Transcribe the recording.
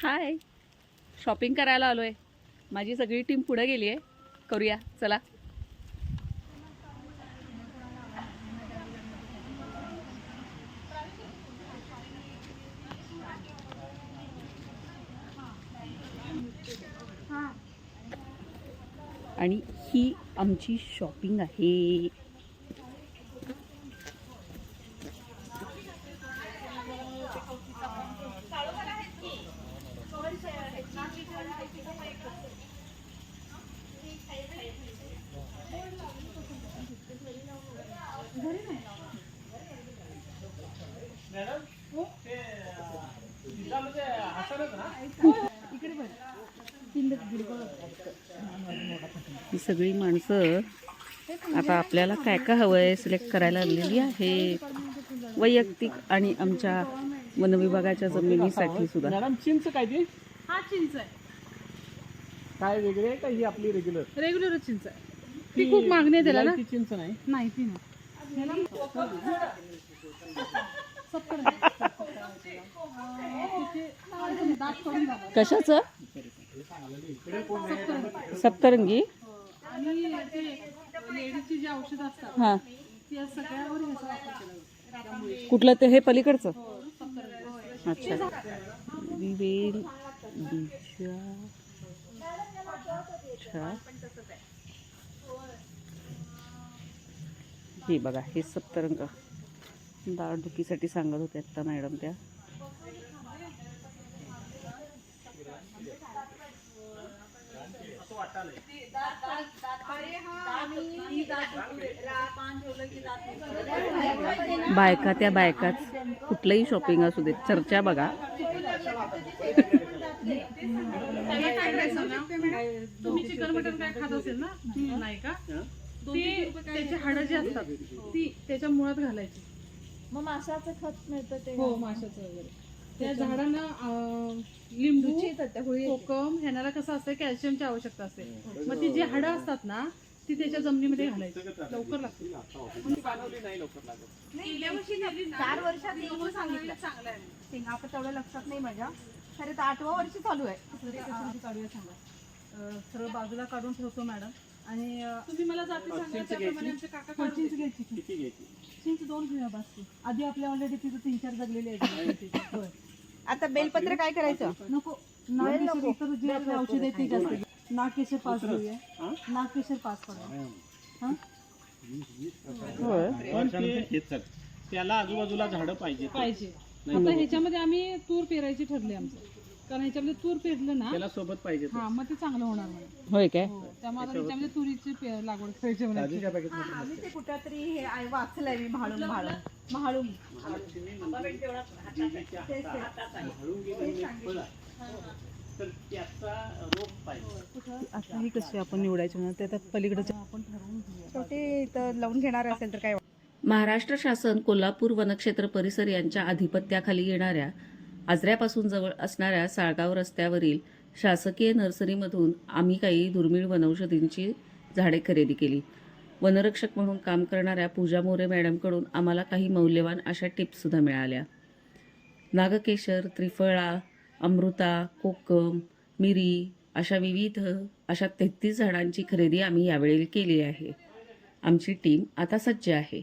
हाय. Shopping करायला आलो आहे माझी सगळी टीम पुढे गेली आहे. करूया. चला. आणि ही आमची शॉपिंग आहे. ही सगळी माणसं आता आपल्याला काय काय हवं आहे सिलेक्ट करायला आलेली आहे. वैयक्तिक आणि आमच्या वनविभागाच्या जमिनीसाठी सुद्धा. मॅडम चिंच काय ती? हा चिंच आहे. काय वेगळे का ही आपली रेग्युलर रेग्युलर चिंच आहे. ती खूप मागणी आहे त्याला ना? ती चिंच नाही? नाही ती नाही. कशाचं? सप्तरंगी. हां. कुठलं ते? हे पलीकडचं? हो, अच्छा. विवेल अच्छा हे बघा हे सप्तरंग. दाढदुखीसाठी सांगत होते आता मॅडम त्या. बायका त्या बायकाच. कुठलंही शॉपिंग असू देत चर्चा बघा. तुम्ही चिकन मटन काय खात असेल ना? नाही का? ते त्याची हाडं जी असतात ती त्याच्या मुळात घालायची. मग माशाचं खत मिळतं ते. हो माशाचं वगैरे. त्या झाडांना लिंबू कोकम ह्याला कसं असतं कॅल्शियमची आवश्यकता असते. मग ती जी हाडं असतात ना ती त्याच्या जमिनीमध्ये घालायची. लवकर लागते. बनवली नाही लवकर लागत. चार वर्षात सांगितलं. चांगलं आहे. सिंग आता तेवढं लक्षात नाही माझ्या. खरं तर आठवा वर्ष चालू आहे. काढूया सांगा. अं, सरळ बाजूला काढून ठेवतो मॅडम. आणि तुम्ही मला जाती सांगा त्याप्रमाणे आमचे काका काढून चिंच घ्यायची. किती घ्यायची? चिंच दोन घेऊया बाकी आधी आपल्या ऑलरेडी तिथं तीन चार जगलेले आहेत. आता बेलपत्र काय करायचं? नको. जे आपले औषध ते जास्त नागकेशर पाच घेऊया नागकेशर हा पण ते त्याला आजूबाजूला झाडं पाहिजे पाहिजे आता ह्याच्यामध्ये आम्ही तूर पेरायची ठरली आमचं कारण ह्याच्यामध्ये तूर पेरलं ना त्याला सोबत पाहिजे हा मग ते चांगलं होणार मला होय काय त्यामुळे आता ह्याच्यामध्ये तुरीची लागवड करायची ते कुठं तरी हे आहे, वाचलंय मी म्हाळून म्हाळून म्हाळून तर त्याचा रोप पाहिजे. आता ही कशी आपण निवडायची म्हणून ते आता पलीकडच्या छोटे इथं लावून घेणार असेल तर काय महाराष्ट्र शासन कोल्हापूर वनक्षेत्र परिसर यांच्या आधिपत्याखाली येणाऱ्या आजऱ्यापासून जवळ असणाऱ्या साळगाव रस्त्यावरील शासकीय नर्सरीमधून आम्ही काही दुर्मिळ वनौषधींची झाडे खरेदी केली. वनरक्षक म्हणून काम करणाऱ्या पूजा मोरे मॅडमकडून आम्हाला काही मौल्यवान अशा टिप्ससुद्धा मिळाल्या. नागकेशर त्रिफळा अमृता कोकम मिरी अशा विविध अशा तेहतीस झाडांची खरेदी आम्ही यावेळी केली आहे. आमची टीम आता सज्ज आहे.